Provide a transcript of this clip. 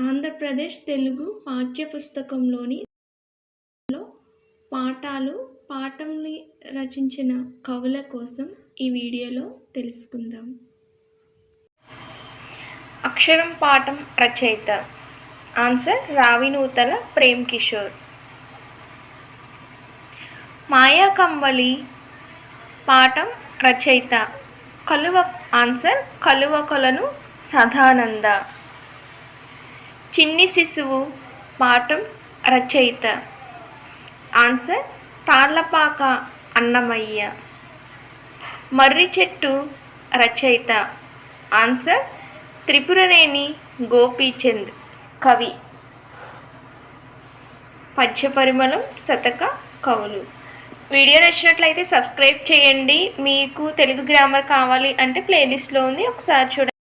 ఆంధ్రప్రదేశ్ తెలుగు పాఠ్యపుస్తకంలోని పాఠాలు పాఠంని రచించిన కవుల కోసం ఈ వీడియోలో తెలుసుకుందాం. అక్షరం పాఠం రచయిత. ఆన్సర్ రావినూతల ప్రేమ్ కిషోర్. మాయా కంబళి పాఠం రచయిత. కలువ ఆన్సర్ కలువ కొలను సదానంద. చిన్ని శిశువు పాఠం రచయిత. ఆన్సర్ తాళ్ళపాక అన్నమయ్య. మర్రి చెట్టు రచయిత. ఆన్సర్ త్రిపురనేని గోపీచంద్ కవి. పద్యపరిమళం శతక కవులు. వీడియో నచ్చినట్లయితే సబ్స్క్రైబ్ చేయండి. మీకు తెలుగు గ్రామర్ కావాలి అంటే ప్లేలిస్ట్లో ఉంది. ఒకసారి చూడండి.